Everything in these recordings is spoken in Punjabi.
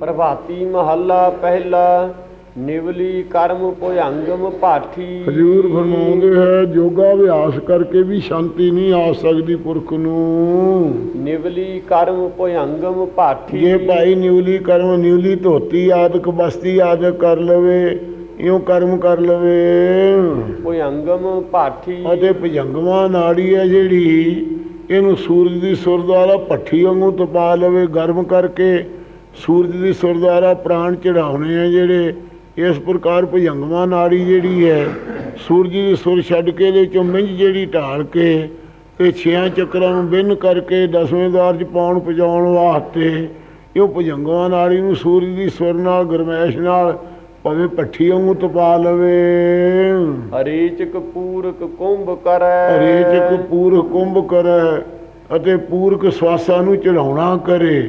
ਪ੍ਰਭਾਤੀ ਮਹੱਲਾ ਪਹਿਲਾ ਨਿਵਲੀ ਕਰਮ ਭੁਜੰਗਮ ਪਾਠੀ। ਹਜੂਰ ਫਰਮਾਉਂਦੇ ਹੈ ਯੋਗਾ ਅਭਿਆਸ ਕਰਕੇ ਵੀ ਸ਼ਾਂਤੀ ਨਹੀਂ ਆ ਸਕਦੀ ਪੁਰਖ ਨੂੰ। ਨਿਵਲੀ ਕਰਮ ਭੁਜੰਗਮ ਪਾਠੀ। ਜੇ ਭਾਈ ਨਿਉਲੀ ਕਰਮ ਨਿਉਲੀ ਧੋਤੀ ਆਦਿਕ ਬਸਤੀ ਆਦਿਕ ਕਰ ਲਵੇ ਇਉਂ ਕਰਮ ਕਰ ਲਵੇ। ਭੁਜੰਗਮ ਪਾਠੀ। ਅਤੇ ਭਜੰਗਵਾ ਨਾੜੀ ਹੈ ਜਿਹੜੀ ਇਹਨੂੰ ਸੂਰਜ ਦੀ ਸੁਰ ਦੁਆਰਾ ਭੱਠੀ ਵਾਂਗੂ ਤਪਾ ਲਵੇ ਗਰਮ ਕਰਕੇ ਸੂਰਜ ਦੀ ਸੁਰ ਦੁਆਰਾ ਪ੍ਰਾਣ ਚੜਾਉਣੇ ਆ ਜਿਹੜੇ ਇਸ ਪ੍ਰਕਾਰ ਭਜੰਗਵਾ ਨਾੜੀ ਜਿਹੜੀ ਹੈ ਸੂਰਜ ਦੀ ਸੁਰ ਛੱਡ ਕੇ ਇਹਦੇ ਚੋਂ ਮਿੰਜ ਜਿਹੜੀ ਢਾਲ ਕੇ ਤੇ ਛਿਆਂ ਚੱਕਰਾਂ ਨੂੰ ਬਿੰਨ ਕਰਕੇ ਦਸਵੇਂ ਦਵਾਰ 'ਚ ਪਾਉਣ ਪਜਾਉਣ ਵਾਸਤੇ ਇਹ ਭਜੰਗਵਾ ਨਾੜੀ ਨੂੰ ਸੂਰਜ ਦੀ ਸੁਰ ਨਾਲ ਗਰਮੈਸ਼ ਨਾਲ ਭਾਵੇਂ ਭੱਠੀ ਵਾਂਗੂ ਤਪਾ ਲਵੇ। ਹਰੇਚਕ ਪੂਰਕ ਕੁੰਭ ਕਰੈ। ਰੇਚਕ ਪੂਰਕ ਕੁੰਭ ਕਰੈ ਅਤੇ ਪੂਰਕ ਸਵਾਸਾਂ ਨੂੰ ਚੜਾਉਣਾ ਕਰੇ।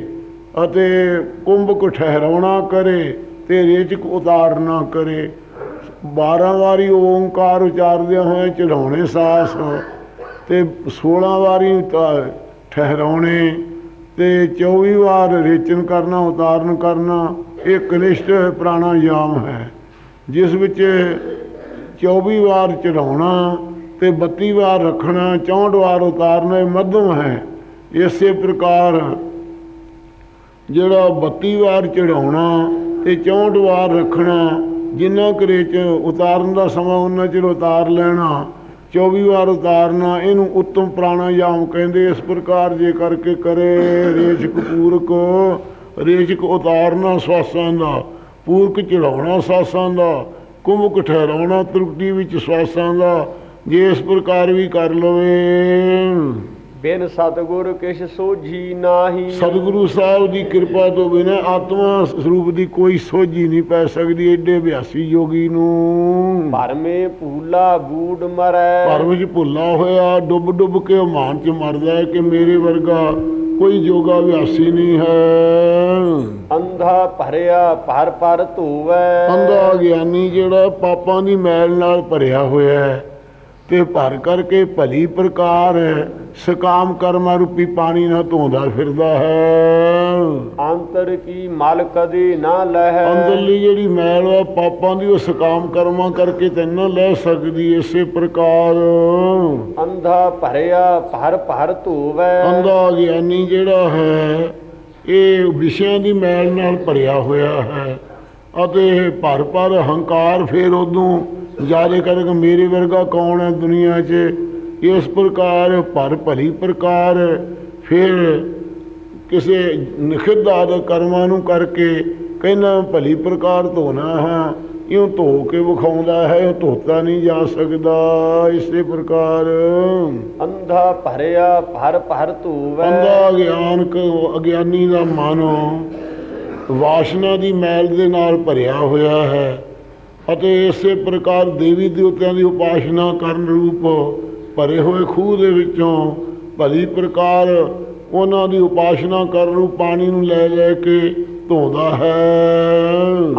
ਅਤੇ ਕੁੰਭ ਕੋ ਠਹਿਰਾਉਣਾ ਕਰੇ ਤੇ ਰੇਚਕ ਉਤਾਰਨਾ ਕਰੇ। 12 ਵਾਰੀ ਓੰਕਾਰ ਉਚਾਰਦਿਆਂ ਹੋਏ ਚੜਾਉਣੇ ਸਾਸ ਤੇ 16 ਵਾਰੀ ਉਤਾ- ਠਹਿਰਾਉਣੇ ਤੇ 24 ਵਾਰ ਰੇਚਨ ਕਰਨਾ, ਉਤਾਰਨ ਕਰਨਾ, ਇਹ ਕਨਿਸ਼ਟ ਪ੍ਰਾਣਾਯਾਮ ਹੈ। ਜਿਸ ਵਿੱਚ 24 ਵਾਰ ਚੜਾਉਣਾ ਤੇ 32 ਵਾਰ ਰੱਖਣਾ 64 ਵਾਰ ਉਤਾਰਨਾ, ਇਹ ਮੱਧਮ ਹੈ। ਇਸੇ ਪ੍ਰਕਾਰ ਜਿਹੜਾ 32 ਵਾਰ ਚੜਾਉਣਾ ਤੇ 64 ਵਾਰ ਰੱਖਣਾ, ਜਿੰਨਾ ਕਰੇ ਚ ਉਤਾਰਨ ਦਾ ਸਮਾਂ ਉਹਨਾਂ ਚਿਰ ਉਤਾਰ ਲੈਣਾ 24 ਵਾਰ ਉਤਾਰਨਾ, ਇਹਨੂੰ ਉੱਤਮ ਪ੍ਰਾਣਾਯਾਮ ਕਹਿੰਦੇ, ਇਸ ਪ੍ਰਕਾਰ ਜੇ ਕਰਕੇ ਕਰੇ ਰੇਸ਼ਕ ਪੂਰਕ, ਰੇਸ਼ਕ ਉਤਾਰਨਾ ਸਵਾਸਾਂ ਦਾ, ਪੂਰਕ ਚੜਾਉਣਾ ਸਾਸਾਂ ਦਾ ਕੁੰਭਕ ਠਹਿਰਾਉਣਾ ਤਰੁਟੀ ਵਿੱਚ ਸਵਾਸਾਂ ਦਾ, ਜੇ ਇਸ ਪ੍ਰਕਾਰ ਵੀ ਕਰ ਲਵੇ। ਬਿਨ ਸਤਗੁਰ ਕਿਛ ਸੋਝੀ ਨਾਹੀ। ਸਤਿਗੁਰੂ ਸਾਹਿਬ ਦੀ ਕਿਰਪਾ ਤੋਂ ਬਿਨਾਂ ਆਤਮਾ ਸਰੂਪ ਦੀ ਕੋਈ ਸੋਝੀ ਨਹੀਂ ਪੈ ਸਕਦੀ ਏਡੇ ਅਭਿਆਸੀ ਯੋਗੀ ਨੂੰ। ਭਰਮੇ ਭੂਲਾ ਗੂੜ ਮਰੈ। ਪਰ ਵਿੱਚ ਭੁੱਲਾ ਹੋਇਆ ਡੁੱਬ ਡੁੱਬ ਕੇ ਮਾਨ ਚ ਮਰਦਾ ਹੈ ਕਿ ਮੇਰੇ ਵਰਗਾ ਕੋਈ ਯੋਗਾ ਅਭਿਆਸੀ ਨਹੀਂ ਹੈ। ਅੰਧਾ ਭਰਿਆ ਭਰ ਭਰ ਧੋਵੈ। ਅੰਧਾ ਗਿਆਨੀ ਜਿਹੜਾ ਪਾਪਾਂ ਦੀ ਮੈਲ ਨਾਲ ਭਰਿਆ ਹੋਇਆ ਹੈ ਤੇ ਭਰ ਕਰਕੇ ਭਲੀ ਪ੍ਰਕਾਰ ਸਕਾਮ ਕਰਮਾਂ ਰੂਪੀ ਪਾਣੀ ਨਾਲ ਧੋਂਦਾ ਫਿਰਦਾ ਹੈ। ਅੰਤਰ ਕੀ ਮਲ ਕਦੇ ਨਾ ਲਹੈ ਅੰਦਰਲੀ ਜਿਹੜੀ ਮੈਲ ਹੈ ਪਾਪਾਂ ਦੀ ਉਹ ਸਕਾਮ ਕਰਮਾਂ ਕਰਕੇ ਤੈਨੂੰ ਲੈ ਸਕਦੀ ਇਸੇ ਪ੍ਰਕਾਰ। ਅੰਧਾ ਭਰਿਆ ਭਰ ਭਰ ਧੋਵੈ। ਅੰਧਾ ਗਿਆਨੀ ਜਿਹੜਾ ਹੈ ਇਹ ਵਿਸ਼ਿਆਂ ਦੀ ਮੈਲ ਨਾਲ ਭਰਿਆ ਹੋਇਆ ਹੈ। ਅਤੇ ਭਰ ਭਰ ਹੰਕਾਰ ਫਿਰ ਉਦੋਂ ਜ਼ਿਆਦਾ ਕਰੇਗਾ ਮੇਰੇ ਵਰਗਾ ਕੌਣ ਹੈ ਦੁਨੀਆ 'ਚ? ਇਸ ਪ੍ਰਕਾਰ ਭਰ ਭਲੀ ਪ੍ਰਕਾਰ ਫਿਰ ਕਿਸੇ ਨਿਖਿਧ ਆਦਿ ਕਰਮਾਂ ਨੂੰ ਕਰਕੇ ਕਹਿੰਦਾ ਭਲੀ ਪ੍ਰਕਾਰ ਧੋਣਾ ਹੈ ਇਉਂ ਧੋ ਕੇ ਵਿਖਾਉਂਦਾ ਹੈ ਉਹ ਧੋਤਾ ਨਹੀਂ ਜਾ ਸਕਦਾ ਇਸੇ ਪ੍ਰਕਾਰ। ਅੰਧਾ ਭਰਿਆ ਭਰ ਭਰ ਧੋਵੈ। ਅੰਧਾ ਗਿਆਨ ਕ ਅਗਿਆਨੀ ਦਾ ਮਨ ਵਾਸ਼ਨਾ ਦੀ ਮੈਲ ਦੇ ਨਾਲ ਭਰਿਆ ਹੋਇਆ ਹੈ ਅਤੇ ਇਸੇ ਪ੍ਰਕਾਰ ਦੇਵੀ ਦੇਵਤਿਆਂ ਦੀ ਉਪਾਸਨਾ ਕਰਨ ਰੂਪ ਭਰੇ ਹੋਏ ਖੂਹ ਦੇ ਵਿੱਚੋਂ ਭਲੀ ਪ੍ਰਕਾਰ ਉਹਨਾਂ ਦੀ ਉਪਾਸਨਾ ਕਰਨ ਰੂਪ ਪਾਣੀ ਨੂੰ ਲੈ ਲੈ ਕੇ ਧੋਂਦਾ ਹੈ।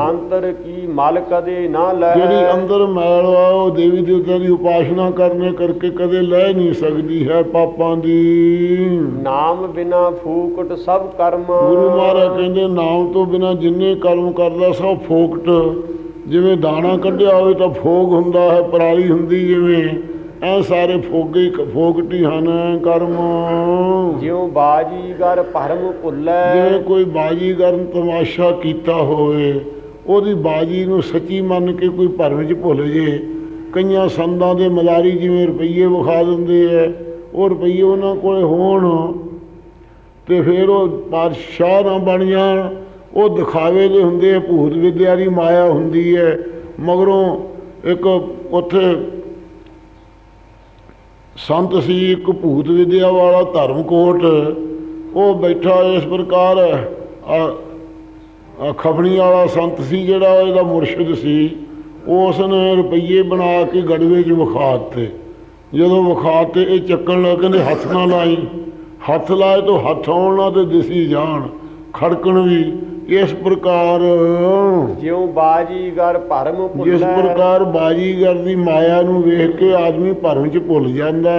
ਅੰਤਰ ਕੀ ਮਲ ਕਦੇ ਨਾ ਜਿਹੜੀ ਲਹੈ ਅੰਦਰ ਮੈਲ ਆ ਉਹ ਦੇਵੀ ਦੇਵਤਿਆਂ ਦੀ ਉਪਾਸਨਾ ਕਰਨੇ ਕਰਕੇ ਕਦੇ ਲੈ ਨਹੀਂ ਸਕਦੀ ਹੈ ਪਾਪਾਂ ਦੀ। ਨਾਮ ਬਿਨਾ ਫੂਕਟ ਸਭ ਕਰਮ। ਗੁਰੂ ਮਹਾਰਾਜ ਕਹਿੰਦੇ ਨਾਮ ਤੋਂ ਬਿਨਾ ਜਿੰਨੇ ਕਰਮ ਕਰਦਾ ਸਭ ਫੋਕਟ। ਜਿਵੇਂ ਦਾਣਾ ਕੱਢਿਆ ਹੋਵੇ ਤਾਂ ਫੋਗ ਹੁੰਦਾ ਹੈ ਪਰਾਲੀ ਹੁੰਦੀ ਜਿਵੇਂ। ਐ ਸਾਰੇ ਫੋਗੇ ਹੀ ਫੋਕਟੀ ਹਨ ਕਰਮ। ਜਿਉ ਬਾਜੀਗਰ ਭਰਮ ਭੁੱਲੈ। ਜਿਵੇਂ ਕੋਈ ਬਾਜੀਗਰ ਤਮਾਸ਼ਾ ਕੀਤਾ ਹੋਵੇ ਉਹਦੀ ਬਾਜੀ ਨੂੰ ਸੱਚੀ ਮੰਨ ਕੇ ਕੋਈ ਭਰਮ 'ਚ ਭੁੱਲ ਜੇ। ਕਈਆਂ ਸੰਦਾਂ ਦੇ ਮਲਾਰੀ ਜਿਵੇਂ ਰੁਪਈਏ ਵਿਖਾ ਦਿੰਦੇ ਐ ਉਹ ਰੁਪਈਏ ਉਹਨਾਂ ਕੋਲੇ ਹੋਣ ਤੇ ਫਿਰ ਉਹ ਬਾਦਸ਼ਾਹ ਨਾ ਬਣ ਜਾਣ। ਉਹ ਦਿਖਾਵੇ ਦੇ ਹੁੰਦੇ ਆ ਭੂਤ ਵਿਦਿਆ ਦੀ ਮਾਇਆ ਹੁੰਦੀ ਹੈ ਮਗਰੋਂ ਇੱਕ ਉੱਥੇ ਸੰਤ ਸੀ ਇੱਕ ਭੂਤ ਵਿਦਿਆ ਵਾਲਾ ਧਰਮਕੋਟ। ਉਹ ਬੈਠਾ ਇਸ ਪ੍ਰਕਾਰ, ਆ ਖਫਣੀ ਵਾਲਾ ਸੰਤ ਸੀ ਜਿਹੜਾ ਇਹਦਾ ਮੁਰਸ਼ਿਦ ਸੀ। ਉਸ ਨੇ ਰੁਪਈਏ ਬਣਾ ਕੇ ਗੜਵੇ 'ਚ ਵਿਖਾ ਦਿੱਤੇ। ਜਦੋਂ ਵਿਖਾ ਤੇ ਇਹ ਚੱਕਣ ਲੱਗ ਕਹਿੰਦੇ, ਹੱਥ ਨਾ ਲਾਈ। ਹੱਥ ਲਾਏ ਤਾਂ ਹੱਥ ਆਉਣ ਨਾ ਤੇ ਦਿਸੀ ਜਾਣ ਖੜਕਣ ਵੀ ਇਸ ਪ੍ਰਕਾਰ ਜਿਉ ਬਾਜੀਗਰ ਭਰਮ ਜਿਸ ਭੁੱਲੈ ਪ੍ਰਕਾਰ ਬਾਜੀਗਰ ਦੀ ਮਾਇਆ ਨੂੰ ਵੇਖ ਕੇ ਆਦਮੀ ਭਰਮ ਚ ਭੁੱਲ ਜਾਂਦਾ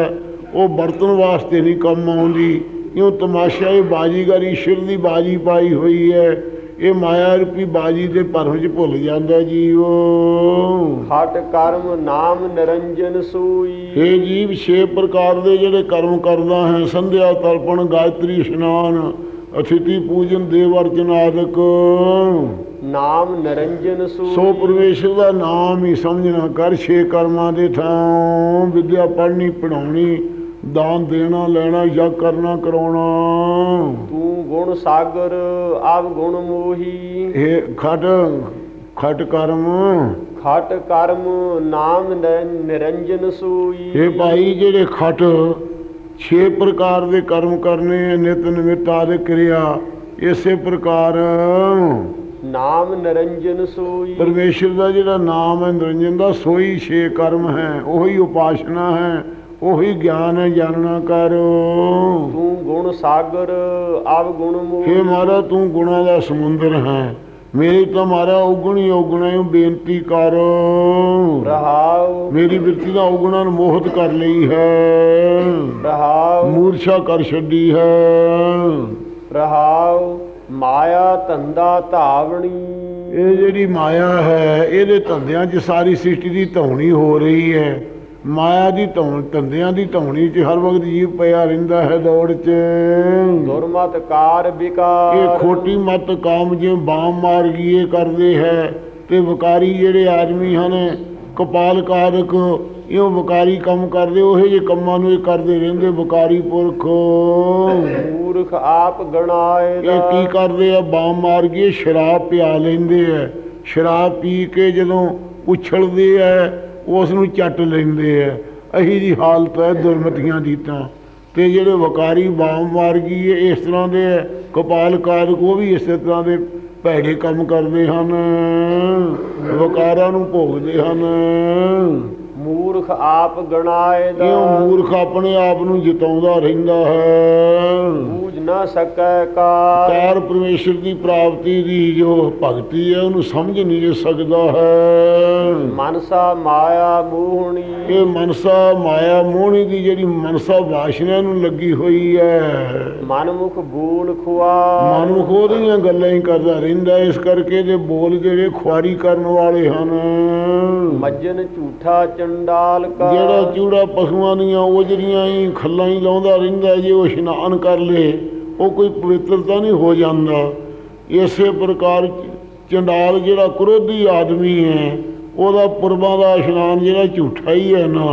ਉਹ ਵਰਤਣ ਵਾਸਤੇ ਨਹੀਂ ਕੰਮ ਆਉਂਦੀ। ਇਉਂ ਤਮਾਸ਼ਾ ਇਹ ਬਾਜੀਗਰ ਈਸ਼ਵਰ ਦੀ ਬਾਜੀ ਪਾਈ ਹੋਈ ਹੈ। ਇਹ ਮਾਇਆ ਰੂਪੀ ਬਾਜੀ ਦੇ ਭਰਮ 'ਚ ਭੁੱਲ ਜਾਂਦਾ ਜੀਵ। ਖਟ ਕਰਮ ਨਾਮ ਨਿਰੰਜਨ ਸੂਈ। ਇਹ ਜੀਵ ਛੇ ਪ੍ਰਕਾਰ ਦੇ ਜਿਹੜੇ ਕਰਮ ਕਰਦਾ ਹੈ ਸੰਧਿਆ ਤਰਪਣ ਗਾਇਤਰੀ ਇਸ਼ਨਾਨ। ਅਥਿਤੀ ਪੂਜਨ ਦੇਵ ਅਰਚਨ ਆਦਿਕ ਨਾਮ ਨਿਰੰਜਨ ਸੋ ਪਰਮੇਸ਼ਰ ਦਾ ਨਾਮ ਹੀ ਸਮਝਣਾ ਕਰ ਛੇ ਕਰਮਾਂ ਦੇ ਥਾਂ। ਵਿਦਿਆ ਪੜ੍ਹਨੀ ਪੜਾਉਣੀ ਦਾਨ ਦੇਣਾ ਲੈਣਾ ਯਗ ਕਰਨਾ ਕਰਾਉਣਾ। ਤੂੰ ਗੁਣ ਸਾਗਰ ਆਵ ਗੁਣ ਮੋਹੀ। ਇਹ ਖਟ ਖਟ ਕਰਮ। ਖਟ ਕਰਮ ਨਾਮ ਨਿਰੰਜਨ ਸੂਈ। ਇਹ ਭਾਈ ਜਿਹੜੇ ਖਟ ਛੇ ਪ੍ਰਕਾਰ ਦੇ ਕਰਮ ਕਰਨੇ ਆ ਨਿਤ ਨਿਮਿਤ ਆਦਿ ਕਿਰਿਆ ਇਸੇ ਪ੍ਰਕਾਰ। ਨਾਮ ਨਿਰੰਜਨ ਸੂਈ। ਪਰਮੇਸ਼ਰ ਦਾ ਜਿਹੜਾ ਨਾਮ ਹੈ ਨਿਰੰਜਨ ਦਾ ਸੋਈ ਛੇ ਕਰਮ ਹੈ ਉਹੀ ਉਪਾਸਨਾ ਹੈ ਉਹੀ ਗਿਆਨ ਹੈ ਜਾਣਨਾ ਕਰ। ਤੂੰ ਗੁਣ ਸਾਗਰ ਆਵ ਗੁਣ ਮੋਹੀ। ਮਾਰਾ ਤੂੰ ਗੁਣਾ ਦਾ ਸਮੁੰਦਰ ਹੈ। ਮੇਰੀ ਤਾਂ ਮਾਰਾ ਉਗਣੀ ਉਗਣਾ ਬੇਨਤੀ ਕਰ। ਰਹਾਉ। ਮੇਰੀ ਬਿਰਤੀ ਦਾ ਉਗਣਾ ਨੂੰ ਮੋਹਿਤ ਕਰ ਲਈ ਹੈ। ਰਹਾਉ। ਮੂਰਛਾ ਕਰ ਛੱਡੀ ਹੈ। ਰਹਾਉ। ਮਾਇਆ ਧੰਦਾ ਧਾਵਣੀ। ਇਹ ਜਿਹੜੀ ਮਾਇਆ ਹੈ ਇਹਦੇ ਧੰਦਿਆਂ 'ਚ ਸਾਰੀ ਸ੍ਰਿਸ਼ਟੀ ਦੀ ਧੌਣੀ ਹੋ ਰਹੀ ਹੈ। ਮਾਇਆ ਦੀ ਧੌਣ ਧੰਦਿਆਂ ਦੀ ਧੌਣੀ 'ਚ ਹਰ ਵਕਤ ਜੀਵ ਪਿਆ ਰਹਿੰਦਾ ਹੈ ਦੌੜ 'ਚ। ਦੁਰਮਤ ਕਾਰ ਇਹ ਵਿਕਾਰ ਖੋਟੀ ਮਤ ਕਾਮ ਜਿਵੇਂ ਬਾਮ ਮਾਰ ਗਈਏ ਕਰਦੇ ਹੈ ਤੇ ਵਕਾਰੀ ਜਿਹੜੇ ਆਦਮੀ ਹਨ ਕਪਾਲ ਕਾਰਕ ਇਹੋ ਵਕਾਰੀ ਕੰਮ ਕਰਦੇ ਉਹੇ ਜੇ ਕੰਮਾਂ ਨੂੰ ਇਹ ਕਰਦੇ ਰਹਿੰਦੇ ਵਕਾਰੀ ਪੁਰਖ। ਮੂਰਖ ਆਪ ਗਣਾਏ ਇਹ ਕੀ ਕਰਦੇ ਆ? ਬਾਮ ਮਾਰ ਕੇ ਸ਼ਰਾਬ ਪਿਆ ਲੈਂਦੇ ਆ ਸ਼ਰਾਬ ਪੀ ਕੇ ਜਦੋਂ ਉਛਲਦੇ ਆ ਉਸ ਨੂੰ ਚੱਟ ਲੈਂਦੇ ਆ। ਅਹੀ ਦੀ ਹਾਲਤ ਹੈ ਦੁਰਮਤੀਆਂ ਦੀ ਤਾਂ। ਤੇ ਜਿਹੜੇ ਵਕਾਰੀ ਬਾਮ ਮਾਰ ਗਈ ਇਸ ਤਰ੍ਹਾਂ ਦੇ ਆ, ਕਪਾਲ ਕਾਰਕ ਉਹ ਵੀ ਇਸੇ ਤਰ੍ਹਾਂ ਦੇ ਭੈੜੇ ਕੰਮ ਕਰਦੇ ਹਨ। ਵਕਾਰਾਂ ਨੂੰ ਭੋਗਦੇ ਹਨ। ਮੂਰਖ ਆਪ ਗਣਾਏ ਇਹ ਦਾ ਮੂਰਖ ਆਪਣੇ ਆਪ ਨੂੰ ਜਿਤਾਉਂਦਾ ਰਹਿੰਦਾ ਹੈ। ਬੂਝ ਨਾ ਸਕੈ ਕਾਰ। ਕਾਰ ਪਰਮੇਸ਼ਰ ਦੀ ਪ੍ਰਾਪਤੀ ਦੀ ਜੋ ਭਗਤੀ ਹੈ ਉਹਨੂੰ ਸਮਝ ਨਹੀਂ ਸਕਦਾ ਹੈ। ਮਨਸਾ ਮਾਇਆ ਮੋਹਣੀ। ਇਹ ਮਨਸਾ ਮਾਇਆ ਮੋਹਣੀ ਦੀ ਜਿਹੜੀ ਮਨਸਾ ਵਾਸ਼ਨਾ ਨੂੰ ਲੱਗੀ ਹੋਈ ਹੈ। ਮਨਮੁਖ ਬੋਲ ਖੁਆ। ਮਨੁੱਖ ਉਹਦੀਆਂ ਗੱਲਾਂ ਹੀ ਕਰਦਾ ਰਹਿੰਦਾ ਇਸ ਕਰਕੇ ਦੇ ਬੋਲ ਜਿਹੜੇ ਖੁਆਰੀ ਕਰਨ ਵਾਲੇ ਹਨ। ਮੱਜਨ ਝੂਠਾ ਚੰਡਾਲ ਕਾ ਜਿਹੜਾ ਚੂੜਾ ਪਸ਼ੂਆਂ ਦੀਆਂ ਉਜਰੀਆਂ ਹੀ ਖੱਲਾਂ ਹੀ ਲਾਉਂਦਾ ਰਹਿੰਦਾ ਜੇ ਉਹ ਇਸ਼ਨਾਨ ਕਰ ਲੇ ਉਹ ਕੋਈ ਪਵਿੱਤਰਤਾ ਨਹੀਂ ਹੋ ਜਾਂਦਾ। ਇਸੇ ਪ੍ਰਕਾਰ ਚੰਡਾਲ ਜਿਹੜਾ ਕ੍ਰੋਧੀ ਆਦਮੀ ਹੈ ਉਹਦਾ ਪੁਰਬਾਂ ਦਾ ਇਸ਼ਨਾਨ ਜਿਹੜਾ ਝੂਠਾ ਹੀ ਹੈ ਨਾ।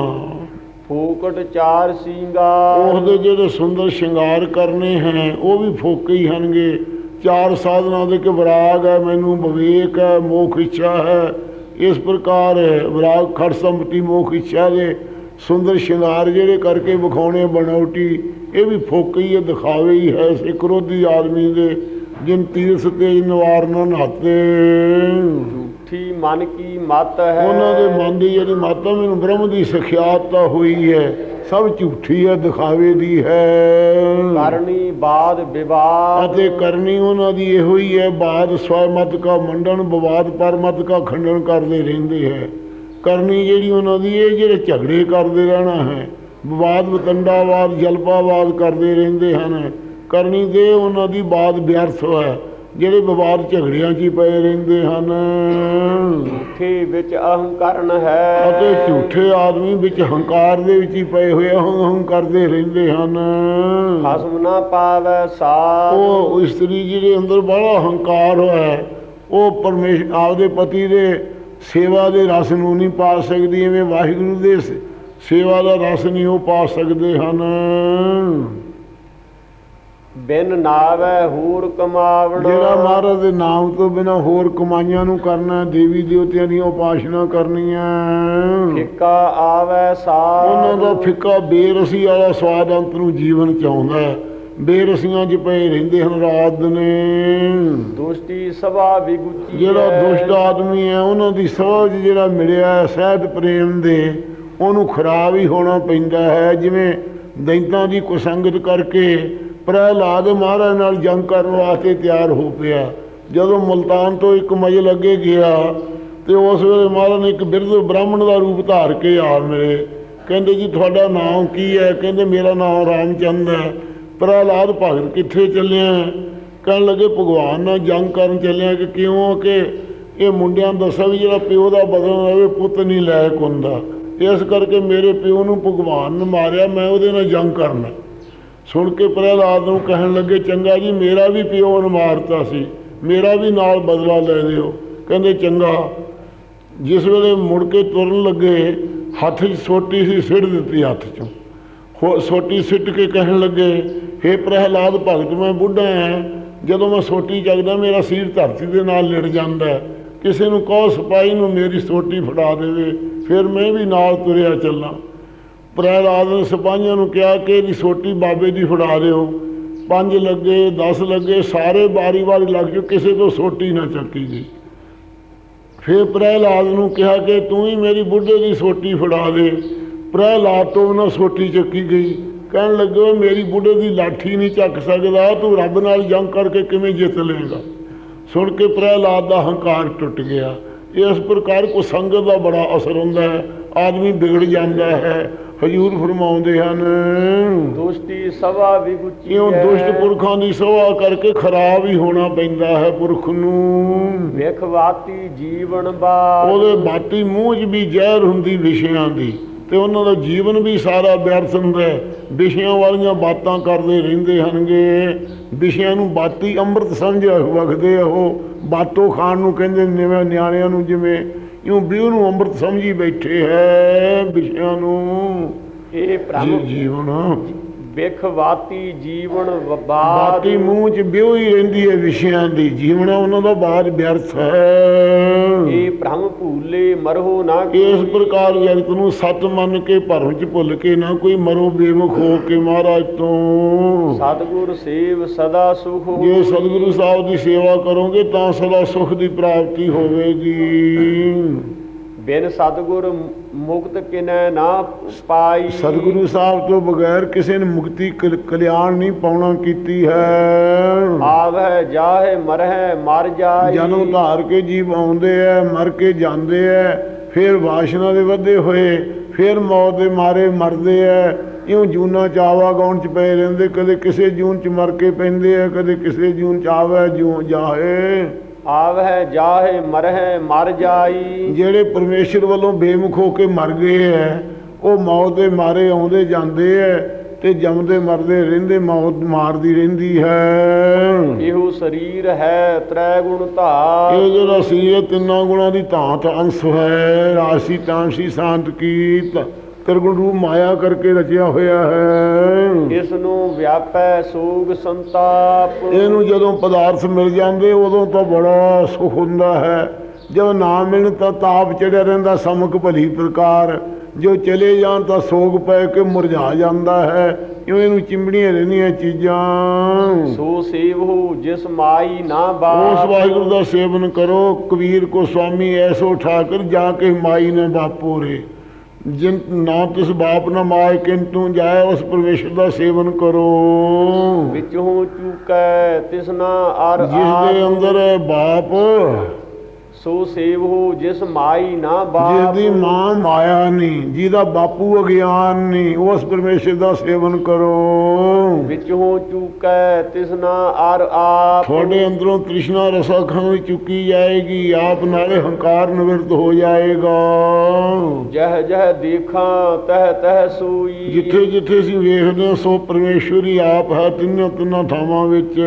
ਫੂਕਟ ਚਾਰ ਸਿੰਗਾਰ ਉਹਦੇ ਜਿਹੜੇ ਸੁੰਦਰ ਸ਼ਿੰਗਾਰ ਕਰਨੇ ਹੈ ਉਹ ਵੀ ਫੋਕੇ ਹੀ ਹਨਗੇ। ਚਾਰ ਸਾਧਨਾ ਦੇ ਕਿ ਵਿਰਾਗ ਹੈ ਮੈਨੂੰ ਵਿਵੇਕ ਹੈ ਮੋਖ ਇੱਛਾ ਹੈ ਇਸ ਪ੍ਰਕਾਰ ਵਿਰਾਗ ਖੜ ਸੰਪਤੀ ਮੋਖ ਇੱਛਾ ਦੇ ਸੁੰਦਰ ਸ਼ਿੰਗਾਰ ਜਿਹੜੇ ਕਰਕੇ ਵਿਖਾਉਣੇ ਬਣਾਉਟੀ ਇਹ ਵੀ ਫੋਕੇ ਹੀ ਹੈ, ਦਿਖਾਵੇ ਹੀ ਹੈ ਸੇ ਕ੍ਰੋਧੀ ਆਦਮੀ ਦੇ। ਜਿਨ ਤੀਰਥ ਤੇ ਨਿਵਾਰਨ ਨਾਤੇ। ਝੂਠੀ ਮਨ ਕੀ ਮਤ ਹੈ? ਉਹਨਾਂ ਦੇ ਮਨ ਦੀ ਜਿਹੜੀ ਮਾਤਾ ਮੈਨੂੰ ਬ੍ਰਹਮ ਦੀ ਸਿਖਿਆਤਤਾ ਹੋਈ ਹੈ। ਸਭ ਝੂਠੀ ਹੈ ਦਿਖਾਵੇ ਦੀ ਹੈ। ਕਰਨੀ ਬਾਦ ਵਿਵਾਦ। ਅਤੇ ਕਰਨੀ ਉਹਨਾਂ ਦੀ ਇਹੋ ਹੀ ਹੈ ਬਾਦ ਸਵੈਮਤ ਕਾ ਮੰਡਨ ਵਿਵਾਦ ਪਰਮਤ ਕਾ ਖੰਡਨ ਕਰਦੇ ਰਹਿੰਦੇ ਹੈ। ਕਰਨੀ ਜਿਹੜੀ ਉਹਨਾਂ ਦੀ ਇਹ ਜਿਹੜੇ ਝਗੜੇ ਕਰਦੇ ਰਹਿਣਾ ਹੈ। ਵਿਵਾਦ ਵਤੰਡਾਵਾਦ ਜਲਪਾਵਾਦ ਕਰਦੇ ਰਹਿੰਦੇ ਹਨ। ਕਰਨੀ ਦੇ ਉਹਨਾਂ ਦੀ ਬਾਦ ਵਿਅਰਥ ਹੈ ਜਿਹੜੇ ਵਿਵਾਦ ਝਗੜਿਆਂ 'ਚ ਹੀ ਪਏ ਰਹਿੰਦੇ ਹਨ। ਝੂਠੇ ਵਿੱਚ ਅਹੰਕਰਨ ਹੈ। ਅਤੇ ਝੂਠੇ ਆਦਮੀ ਵਿੱਚ ਹੰਕਾਰ ਦੇ ਵਿੱਚ ਹੀ ਪਏ ਹੋਏ ਹੰ ਹੰ ਕਰਦੇ ਰਹਿੰਦੇ ਹਨ। ਖਸਮ ਨਾ ਪਾਵੈ ਸਾਧ। ਉਹ ਇਸਤਰੀ ਜਿਹਦੇ ਅੰਦਰ ਬੜਾ ਹੰਕਾਰ ਹੋਇਆ ਉਹ ਪਰਮੇਸ਼ਰ ਆਪਦੇ ਪਤੀ ਦੇ ਸੇਵਾ ਦੇ ਰਸ ਨੂੰ ਨਹੀਂ ਪਾ ਸਕਦੀ ਐਵੇਂ ਵਾਹਿਗੁਰੂ ਦੇ ਸੇਵਾ ਦਾ ਰਸ ਨਹੀਂ ਉਹ ਪਾ ਸਕਦੇ ਹਨ। ਬਿਨ ਨਾਵੈ ਹੂਰ ਕਮਾਵਣਾ। ਜਿਹੜਾ ਮਹਾਰਾਜ ਦੇ ਨਾਮ ਤੋਂ ਬਿਨਾ ਹੋਰ ਕਮਾਈਆਂ ਨੂੰ ਕਰਨਾ ਦੇਵੀ ਦੇਵਤਿਆਂ ਦੀ ਉਪਾਸਨਾ ਕਰਨੀ ਹੈ ਫਿੱਕਾ ਆਵੈ ਸਾਧ ਉਹਨਾਂ ਦਾ ਫਿੱਕਾ ਬੇਰਸੀ ਵਾਲਾ ਸਵਾਦ ਅੰਤ ਨੂੰ ਜੀਵਨ ਚ ਆਉਂਦਾ ਹੈ। ਬੇਰਸੀਆਂ 'ਚ ਪਏ ਰਹਿੰਦੇ ਹਨ ਰਾਤ ਨੇ ਦੁਸ਼ਟੀ ਸਭਾ ਵਿਗੁਚੀ ਜਿਹੜਾ। ਦੁਸ਼ਟ ਆਦਮੀ ਹੈ ਉਹਨਾਂ ਦੀ ਸੋਚ ਜਿਹੜਾ ਮਿਲਿਆ ਹੈ ਸਹਿਤ ਪ੍ਰੇਮ ਦੇ ਉਹਨੂੰ ਖਰਾਬ ਹੀ ਹੋਣਾ ਪੈਂਦਾ ਹੈ। ਜਿਵੇਂ ਦੈਂਤਾਂ ਦੀ ਕੁਸੰਗਤ ਕਰਕੇ ਪ੍ਰਹਿਲਾਦ ਮਹਾਰਾਜ ਨਾਲ ਜੰਗ ਕਰਨ ਵਾਸਤੇ ਤਿਆਰ ਹੋ ਪਿਆ। ਜਦੋਂ ਮੁਲਤਾਨ ਤੋਂ ਇੱਕ ਮਜਲ ਅੱਗੇ ਗਿਆ ਤੇ ਉਸ ਵੇਲੇ ਮਹਾਰਾਜ ਨੇ ਇੱਕ ਬਿਰਧ ਬ੍ਰਾਹਮਣ ਦਾ ਰੂਪ ਧਾਰ ਕੇ ਆ ਮਿਲੇ ਕਹਿੰਦੇ, ਜੀ, ਤੁਹਾਡਾ ਨਾਮ ਕੀ ਹੈ? ਕਹਿੰਦੇ, ਮੇਰਾ ਨਾਮ ਰਾਮਚੰਦ ਹੈ। ਪ੍ਰਹਿਲਾਦ ਭਗਤ ਕਿੱਥੇ ਚੱਲਿਆ? ਕਹਿਣ ਲੱਗੇ, ਭਗਵਾਨ ਨਾਲ ਜੰਗ ਕਰਨ ਚੱਲਿਆ ਕਿ ਕਿਉਂ? ਕਿ ਇਹ ਮੁੰਡਿਆਂ ਨੂੰ ਦੱਸਿਆ ਵੀ ਜਿਹੜਾ ਪਿਓ ਦਾ ਬਦਲ ਲਵੇ, ਪੁੱਤ ਨਹੀਂ ਲਾਇਕ ਹੁੰਦਾ। ਇਸ ਕਰਕੇ ਮੇਰੇ ਪਿਓ ਨੂੰ ਭਗਵਾਨ ਨੇ ਮਾਰਿਆ, ਮੈਂ ਉਹਦੇ ਨਾਲ ਜੰਗ ਕਰਨਾ। ਸੁਣ ਕੇ ਪ੍ਰਹਿਲਾਦ ਨੂੰ ਕਹਿਣ ਲੱਗੇ, ਚੰਗਾ ਜੀ, ਮੇਰਾ ਵੀ ਪਿਓ ਨੇ ਮਾਰਤਾ ਸੀ। ਮੇਰਾ ਵੀ ਨਾਲ ਬਦਲਾ ਲੈ ਲਿਓ। ਕਹਿੰਦੇ, ਚੰਗਾ। ਜਿਸ ਵੇਲੇ ਮੁੜ ਕੇ ਤੁਰਨ ਲੱਗੇ, ਹੱਥ 'ਚ ਸੋਟੀ ਸੀ, ਸਿੱਟ ਦਿੱਤੀ ਹੱਥ 'ਚੋਂ। ਹੋ ਸੋਟੀ ਸਿੱਟ ਕੇ ਕਹਿਣ ਲੱਗੇ हे ਪ੍ਰਹਿਲਾਦ ਭਗਤ, ਮੈਂ ਬੁੱਢਾ ਹਾਂ। ਜਦੋਂ ਮੈਂ ਸੋਟੀ ਚੱਕਦਾ, ਮੇਰਾ ਸਿਰ ਧਰਤੀ ਦੇ ਨਾਲ ਲਿੜ ਜਾਂਦਾ ਕਿਸੇ ਨੂੰ ਕਹੋ, ਸਿਪਾਹੀ ਨੂੰ ਮੇਰੀ ਸੋਟੀ ਫੜਾ ਦੇਵੇ, ਫਿਰ ਮੈਂ ਵੀ ਨਾਲ ਤੁਰਿਆ ਚੱਲਾਂ। ਪ੍ਰਹਿਲਾਦ ਨੇ ਸਿਪਾਹੀਆਂ ਨੂੰ ਕਿਹਾ ਕਿ ਇਹਦੀ ਸੋਟੀ ਬਾਬੇ ਦੀ ਫੜਾ ਦਿਓ। ਪੰਜ ਲੱਗੇ 10 ਲੱਗੇ, ਸਾਰੇ ਬਾਰੀ ਵਾਰੀ ਲੱਗ ਜੋ ਕਿਸੇ ਤੋਂ ਸੋਟੀ ਨਾ ਚੱਕੀ ਗਈ ਫਿਰ ਪ੍ਰਹਿਲਾਦ ਨੂੰ ਕਿਹਾ ਕਿ ਤੂੰ ਹੀ ਮੇਰੀ ਬੁੱਢੇ ਦੀ ਸੋਟੀ ਫੜਾ ਦੇ। ਪ੍ਰਹਿਲਾਦ ਤੋਂ ਉਹਨਾਂ ਸੋਟੀ ਚੱਕੀ ਗਈ। ਕਹਿਣ ਲੱਗੇ ਮੇਰੀ ਬੁੱਢੇ ਦੀ ਲਾਠੀ ਨਹੀਂ ਚੱਕ ਸਕਦਾ, ਤੂੰ ਰੱਬ ਨਾਲ ਜੰਗ ਕਰਕੇ ਕਿਵੇਂ ਜਿੱਤ ਲਏਗਾ? ਸੁਣ ਕੇ ਪ੍ਰਹਿਲਾਦ ਦਾ ਹੰਕਾਰ ਟੁੱਟ ਗਿਆ। ਇਸ ਪ੍ਰਕਾਰ ਕੋ ਸੰਗਤ ਦਾ ਬੜਾ ਅਸਰ ਹੁੰਦਾ ਹੈ। ਆਦਮੀ ਵਿਗੜ ਜਾਂਦਾ ਹੈ। ਹਜੂਰ ਫਰਮਾਉਂਦੇ ਹਨ। ਦੁਸ਼ਟੀ ਸਭਾ ਵਿਗੁਚੀ ਕਿਉਂ ਦੁਸ਼ਟ ਪੁਰਖਾਂ ਦੀ ਸੇਵਾ ਕਰਕੇ ਖਰਾਬ ਹੀ ਹੋਣਾ ਪੈਂਦਾ ਹੈ ਪੁਰਖ ਨੂੰ। ਵਿਖਵਾਤੀ ਜੀਵਨ ਬਾਰ ਉਹਦੇ ਬਾਤੀ ਮੂੰਹ 'ਚ ਵੀ ਜ਼ਹਿਰ ਹੁੰਦੀ ਵਿਸ਼ਿਆਂ ਦੀ ਤੇ ਉਹਨਾਂ ਦਾ ਜੀਵਨ ਵੀ ਸਾਰਾ ਵਿਅਰਥ ਹੁੰਦਾ ਹੈ। ਵਿਸ਼ਿਆਂ ਵਾਲੀਆਂ ਬਾਤਾਂ ਕਰਦੇ ਰਹਿੰਦੇ ਹਨਗੇ। ਵਿਸ਼ਿਆਂ ਨੂੰ ਬਾਤੀ ਅੰਮ੍ਰਿਤ ਸਮਝ ਵਗਦੇ ਉਹ। ਬਾਤੋ ਖਾਣ ਨੂੰ ਕਹਿੰਦੇ ਨੇ ਜਿਵੇਂ ਨਿਆਣਿਆਂ ਨੂੰ ਜਿਵੇਂ ਇਉਂ ਵੀ ਉਹਨੂੰ ਅੰਮ੍ਰਿਤ ਸਮਝੀ ਬੈਠੇ ਹੈ ਵਿਸ਼ਿਆਂ ਨੂੰ। ਇਹ ਭ੍ਰਮ ਜੀਵਨ। ਵਿਖਵਾਤੀ ਜੀਵਨ ਬਾਦ ਬਾਤੀ ਮੂੰਹ 'ਚ ਵਿਉ ਹੀ ਰਹਿੰਦੀ ਹੈ ਵਿਸ਼ਿਆਂ ਦੀ ਜੀਵਨ ਉਹਨਾਂ ਦਾ ਬਾਅਦ ਵਿਅਰਥ ਹੈ। ਇਹ ਭ੍ਰਮ ਭੂਲੇ ਮਰੋ ਨਾ ਇਸ ਪ੍ਰਕਾਰ ਜਗਤ ਨੂੰ ਸੱਚ ਮੰਨ ਕੇ ਭਰਮ ਚ ਭੁੱਲ ਕੇ ਨਾ ਕੋਈ ਮਰੋ ਬੇਮੁਖ ਹੋ ਕੇ ਮਹਾਰਾਜ ਤੋਂ। ਸਤਿਗੁਰ ਸੇਵ ਸਦਾ ਸੁਖ ਹੋ ਜੇ ਸਤਿਗੁਰੂ ਸਾਹਿਬ ਦੀ ਸੇਵਾ ਕਰੋਗੇ ਤਾਂ ਸਦਾ ਸੁਖ ਦੀ ਪ੍ਰਾਪਤੀ ਹੋਵੇਗੀ। ਬਿਨ ਸਤਿਗੁਰ ਮੁਕਤ ਕਿਨੈ ਨਾ ਪਾਈ। ਸਤਿਗੁਰੂ ਸਾਹਿਬ ਤੋਂ ਬਗੈਰ ਕਿਸੇ ਨੇ ਮੁਕਤੀ ਕਲ- ਕਲਿਆਣ ਨਹੀਂ ਪਾਉਣਾ ਕੀਤੀ ਹੈ। ਆਵਹਿ ਜਾਹੇ ਮਰਹਿ ਮਰ ਜਾਈ। ਜਨਮ ਧਾਰ ਕੇ ਜੀਵ ਆਉਂਦੇ ਐ ਮਰ ਕੇ ਜਾਂਦੇ ਐ ਫਿਰ ਵਾਸ਼ਨਾ ਦੇ ਵਧੇ ਹੋਏ ਫਿਰ ਮੌਤ ਦੇ ਮਾਰੇ ਮਰਦੇ ਐ। ਇਉਂ ਜੂਨਾ ਚਾਵਾ ਗਾਉਣ ਚ ਪਏ ਰਹਿੰਦੇ ਕਦੇ ਕਿਸੇ ਜੂਨ ਚ ਮਰ ਕੇ ਪੈਂਦੇ ਐ ਕਦੇ ਕਿਸੇ ਜੂਨ ਚ ਆਵੇ ਜੂ ਜਾਏ ਆਵਹਿ ਜਾਹੇ ਮਰਹਿ ਮਰ ਜਾਈ। ਜਿਹੜੇ ਪਰਮੇਸ਼ਰ ਵੱਲੋਂ ਬੇਮੁਖ ਹੋ ਕੇ ਮਰ ਗਏ ਐ ਉਹ ਮੌਤ ਦੇ ਮਾਰੇ ਆਉਂਦੇ ਜਾਂਦੇ ਐ ਤੇ ਜੰਮਦੇ ਮਰਦੇ ਰਹਿੰਦੇ ਮੌਤ ਮਾਰਦੀ ਰਹਿੰਦੀ ਹੈ। ਇਹੋ ਸਰੀਰ ਹੈ ਤ੍ਰੈ ਗੁਣ ਧਾਰ। ਇਹ ਜਿਹੜਾ ਸੀ ਇਹ ਤਿੰਨਾਂ ਗੁਣਾਂ ਦੀ ਧਾਤ ਅੰਸ਼ ਹੈ। ਰਾਸ਼ੀ ਤਾਂਸ਼ੀ ਸ਼ਾਂਤ ਕੀਤ। ਤਿਰਗੁਣ ਰੂਪ ਮਾਇਆ ਕਰਕੇ ਰਚਿਆ ਹੋਇਆ ਹੈ। ਇਸ ਨੂੰ ਵਿਆਪੈ ਸੋਗ ਸੰਤਾਪ। ਇਹਨੂੰ ਜਦੋਂ ਪਦਾਰਥ ਮਿਲ ਜਾਂਦੇ ਉਦੋਂ ਤਾਂ ਬੜਾ ਸੁਖ ਹੁੰਦਾ ਹੈ। ਜਦੋਂ ਨਾ ਮਿਲਣ ਤਾਂ ਤਾਪ ਚੜਿਆ ਰਹਿੰਦਾ ਸਮਕ ਭਲੀ ਪ੍ਰਕਾਰ। ਜੋ ਚਲੇ ਜਾਣ ਤਾਂ ਸੋਗ ਪੈ ਕੇ ਮੁਰਝਾ ਜਾਂਦਾ ਹੈ। ਇਉਂ ਇਹਨੂੰ ਚਿੰਬੜੀਆਂ ਰਹਿੰਦੀਆਂ ਚੀਜ਼ਾਂ। ਸੋ ਸੇਵ ਹੋ ਜਿਸ ਮਾਈ ਨਾ ਉਸ ਬਾਪ ਵਾਹਿਗੁਰੂ ਦਾ ਸੇਵਨ ਕਰੋ। ਕਬੀਰ ਕੋ ਸਵਾਮੀ ਐਸੋ ਠਾਕਰ ਜਾ ਕੇ ਮਾਈ ਨੇ ਬਾਪੂ ਰੇ ਜਿਨ ਨਾ ਤਿਸ ਬਾਪ ਨਾ ਮਾਇ ਕਿੰਤੂ ਜਾਏ ਉਸ ਪਰਮੇਸ਼ਰ ਦਾ ਸੇਵਨ ਕਰੋ। ਵਿੱਚੋਂ ਚੂਕੈ ਤਿਸਨਾ ਅਰ ਜਿਸ ਦੇ ਅੰਦਰ ਬਾਪ ਸੋ ਸੇਵ ਹੋ ਜਿਸ ਮਾਈ ਨਾ ਬਾਪ। ਦੀ ਮਾਂ ਮਾਇਆ ਨਹੀਂ ਜਿਹਦਾ ਬਾਪੂ ਅਗਿਆਨ ਨਹੀਂ ਉਸ ਪਰਮੇਸ਼ਰ ਦਾ ਸੇਵਨ ਕਰੋ। ਵਿੱਚੋਂ ਚੂਕੈ ਤਿਸਨਾ ਅਰ ਆਪ। ਤੁਹਾਡੇ ਅੰਦਰੋਂ ਤ੍ਰਿਸ਼ਨਾ ਰਸਾ ਖਾਂ ਚੁੱਕੀ ਜਾਏਗੀ ਆਪ ਨਾਲੇ ਹੰਕਾਰ ਨਿਵਰਤ ਹੋ ਜਾਏਗਾ। ਜਹ ਜਹ ਦੇਖਾਂ ਤਹ ਤਹ ਸੋਈ। ਜਿੱਥੇ ਜਿੱਥੇ ਅਸੀਂ ਵੇਖਦੇ ਹਾਂ ਸੋ ਪਰਮੇਸ਼ਵਰ ਹੀ ਆਪ ਹੈ ਤਿੰਨਾਂ ਤਿੰਨਾਂ ਥਾਵਾਂ ਵਿੱਚ।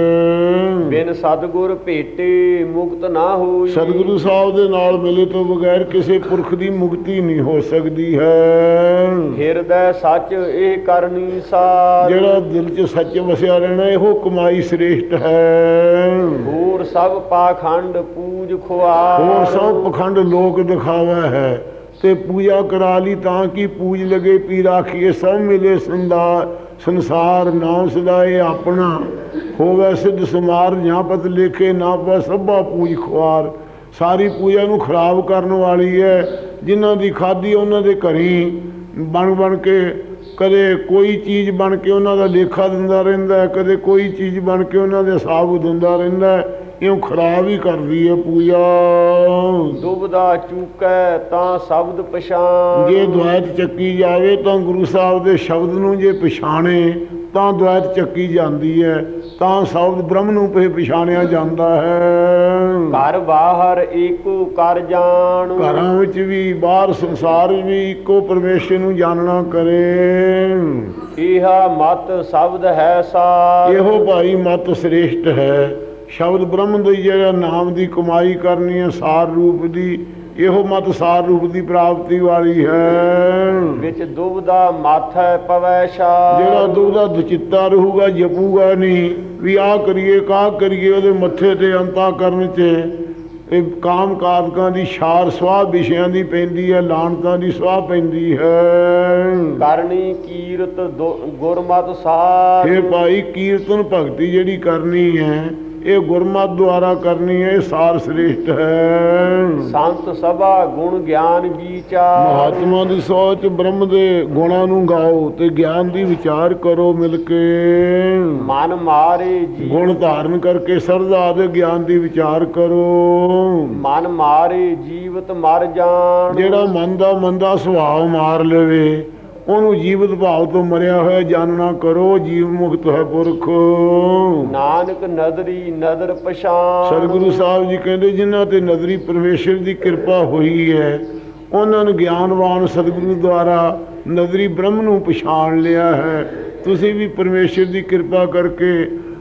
ਬਿਨ ਸਤਗੁਰ ਭੇਟੇ ਮੁਕਤ ਨਾ ਹੋਈ। ਸਤਿਗੁਰੂ ਸਾਹਿਬ ਦੇ ਨਾਲ ਮਿਲੇ ਤੋਂ ਬਗੈਰ ਕਿਸੇ ਪੁਰਖ ਦੀ ਮੁਕਤੀ ਨਹੀਂ ਹੋ ਸਕਦੀ ਹੈ। ਹਿਰਦੈ ਸੱਚ ਇਹ ਕਰਨੀ ਸਾਰ। ਜਿਹੜਾ ਦਿਲ 'ਚ ਸੱਚ ਵਸਿਆ ਰਹਿਣਾ ਇਹੋ ਕਮਾਈ ਸ੍ਰੇਸ਼ਟ ਹੈ। ਹੋਰ ਸਭ ਪਾਖੰਡ ਪੂਜ ਖੁਆਰ। ਹੋਰ ਸਭ ਪਖੰਡ ਲੋਕ ਦਿਖਾਵਾ ਹੈ। ਤੇ ਪੂਜਾ ਕਰਾ ਲਈ ਤਾਂ ਕਿ ਪੂਜ ਲਗੇ ਪੀ ਰਾਖੀਏ ਸਭ ਮਿਲੇ ਸੰਦਾ ਸੰਸਾਰ ਨਾਮ ਸਦਾਏ ਆਪਣਾ। ਹੋਵੇ ਸਿੱਧ ਸਮਾਰ ਜਾਂ ਪਤ ਲੇਖੇ ਨਾ ਪੈ ਸਭਾ ਪੂਜ ਖੁਆਰ। ਸਾਰੀ ਪੂਜਾ ਨੂੰ ਖਰਾਬ ਕਰਨ ਵਾਲੀ ਹੈ। ਜਿਨ੍ਹਾਂ ਦੀ ਖਾਦੀ ਉਹਨਾਂ ਦੇ ਘਰੀ ਬਣ ਬਣ ਕੇ ਕਦੇ ਕੋਈ ਚੀਜ਼ ਬਣ ਕੇ ਉਹਨਾਂ ਦਾ ਲੇਖਾ ਦਿੰਦਾ ਰਹਿੰਦਾ ਹੈ ਕਦੇ ਕੋਈ ਚੀਜ਼ ਬਣ ਕੇ ਉਹਨਾਂ ਦੇ ਹਿਸਾਬ ਦਿੰਦਾ ਰਹਿੰਦਾ ਇਉਂ ਖਰਾਬ ਹੀ ਕਰਦੀ ਹੈ ਪੂਜਾ। ਦੁਬਦਾ ਚੂਕੈ ਤਾਂ ਸ਼ਬਦ ਪਛਾਨ ਜੇ ਦੁਆਇਤ ਚੱਕੀ ਜਾਵੇ ਤਾਂ ਗੁਰੂ ਸਾਹਿਬ ਦੇ ਸ਼ਬਦ ਨੂੰ ਜੇ ਪਛਾਣੇ ਤਾਂ ਦੁਆਇਤ ਚੱਕੀ ਜਾਂਦੀ ਹੈ ਤਾਂ ਸ਼ਬਦ ਬ੍ਰਹਮ ਨੂੰ ਪਹਿ ਪਛਾਣਿਆ ਜਾਂਦਾ ਹੈ। ਘਰ ਬਾਹਰ ਏਕੋ ਕਰ ਜਾਣ। ਘਰਾਂ ਵਿੱਚ ਵੀ ਬਾਹਰ ਸੰਸਾਰ ਵੀ ਇੱਕੋ ਪਰਮੇਸ਼ਰ ਨੂੰ ਜਾਣਨਾ ਕਰੇ। ਇਹ ਮਤ ਸ਼ਬਦ ਹੈ ਸਾਰ। ਇਹੋ ਭਾਈ ਮਤ ਸ੍ਰੇਸ਼ਟ ਹੈ। ਸ਼ਬਦ ਬ੍ਰਹਮ ਦੀ ਜਿਹੜਾ ਨਾਮ ਦੀ ਕਮਾਈ ਕਰਨੀ ਹੈ ਸਾਰ ਰੂਪ ਦੀ ਇਹੋ ਮਤ ਸਾਰ ਰੂਪ ਦੀ ਪ੍ਰਾਪਤੀ ਵਾਲੀ ਹੈ। ਵਿੱਚ ਦੁਬਦਾ ਮਾਥੈ ਪਵੈ ਸ਼ਾਰ ਜਿਹੜਾ ਦੁਬਦਾ ਦੁਚਿੱਤਾ ਰਹੂਗਾ ਜਪੂਗਾ ਨਹੀਂ ਵੀ ਆਹ ਕਰੀਏ ਕਾਹ ਕਰੀਏ ਉਹਦੇ ਮੱਥੇ ਤੇ ਅੰਤਾ ਕਰਨ ਚ ਇਹ ਕਾਮ ਕਾਦਕਾਂ ਦੀ ਛਾਰ ਸਵਾਹ ਵਿਸ਼ਿਆਂ ਦੀ ਪੈਂਦੀ ਹੈ ਲਾਣਤਾਂ ਦੀ ਸਵਾਹ ਪੈਂਦੀ ਹੈ। ਕਰਨੀ ਕੀਰਤ ਗੁਰਮਤਿ ਸਾਰ। ਇਹ ਭਾਈ ਕੀਰਤਨ ਭਗਤੀ ਜਿਹੜੀ ਕਰਨੀ ਹੈ ਇਹ ਗੁਰਮਤਿ ਦੁਆਰਾ ਕਰਨੀ ਹੈ ਸਾਰ ਸ੍ਰੇਸ਼ਟ ਹੈ। ਸੰਤ ਸਭਾ ਗੁਣ ਗਿਆਨ ਵਿਚਾਰ। ਮਹਾਤਮਾ ਦੀ ਸੋਚ ਬ੍ਰਹਮ ਦੇ ਗੁਣਾਂ ਨੂੰ ਗਾਓ ਤੇ ਗਿਆਨ ਦੀ ਵਿਚਾਰ ਕਰੋ ਮਿਲ ਕੇ। ਮਨ ਮਾਰੇ ਜੀ। ਗੁਣ ਧਾਰਨ ਕਰਕੇ ਸਰਦਾ ਦੇ ਗਿਆਨ ਦੀ ਵਿਚਾਰ ਕਰੋ। ਮਨ ਮਾਰੇ ਜੀਵਤ ਮਰ ਜਾਣ। ਜਿਹੜਾ ਮਨ ਦਾ ਮੰਦਾ ਸੁਭਾਅ ਮਾਰ ਲਵੇ। ਉਹਨੂੰ ਜੀਵਤ ਭਾਵ ਤੋਂ ਮਰਿਆ ਹੋਇਆ ਜਾਣਨਾ ਕਰੋ ਜੀਵ ਮੁਕਤ ਹੈ ਪੁਰਖ। ਨਾਨਕ ਨਦਰੀ ਨਦਰ ਪਛਾਨ ਸਤਿਗੁਰੂ ਸਾਹਿਬ ਜੀ ਕਹਿੰਦੇ ਜਿਨ੍ਹਾਂ ਤੇ ਨਜ਼ਰੀ ਪਰਮੇਸ਼ਰ ਦੀ ਕਿਰਪਾ ਹੋਈ ਹੈ ਉਹਨਾਂ ਨੂੰ ਗਿਆਨਵਾਨ ਸਤਿਗੁਰੂ ਦੁਆਰਾ ਨਜ਼ਰੀ ਬ੍ਰਹਮ ਨੂੰ ਪਛਾਣ ਲਿਆ ਹੈ। ਤੁਸੀਂ ਵੀ ਪਰਮੇਸ਼ਰ ਦੀ ਕਿਰਪਾ ਕਰਕੇ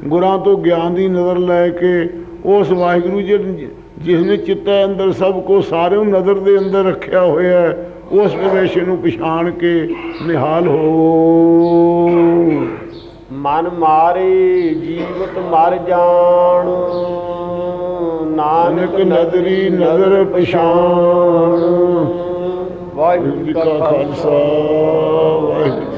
ਗੁਰਾਂ ਤੋਂ ਗਿਆਨ ਦੀ ਨਜ਼ਰ ਲੈ ਕੇ ਉਸ ਵਾਹਿਗੁਰੂ ਜਿਸ ਨੇ ਚਿੱਤਾ ਅੰਦਰ ਸਭ ਕੋ ਸਾਰੇ ਨੂੰ ਨਜ਼ਰ ਦੇ ਅੰਦਰ ਰੱਖਿਆ ਹੋਇਆ ਹੈ ਉਸ ਪਰਮੇਸ਼ਰ ਨੂੰ ਪਛਾਣ ਕੇ ਨਿਹਾਲ ਹੋ। ਮਨ ਮਾਰੇ ਜੀਵਤ ਮਰ ਜਾਣ। ਨਾਨਕ ਨਦਰੀ ਨਦਰ ਪਛਾਣ। ਵਾਹਿਗੁਰੂ ਜੀ ਕਾ ਖਾਲਸਾ। ਵਾਹਿਗੁਰੂ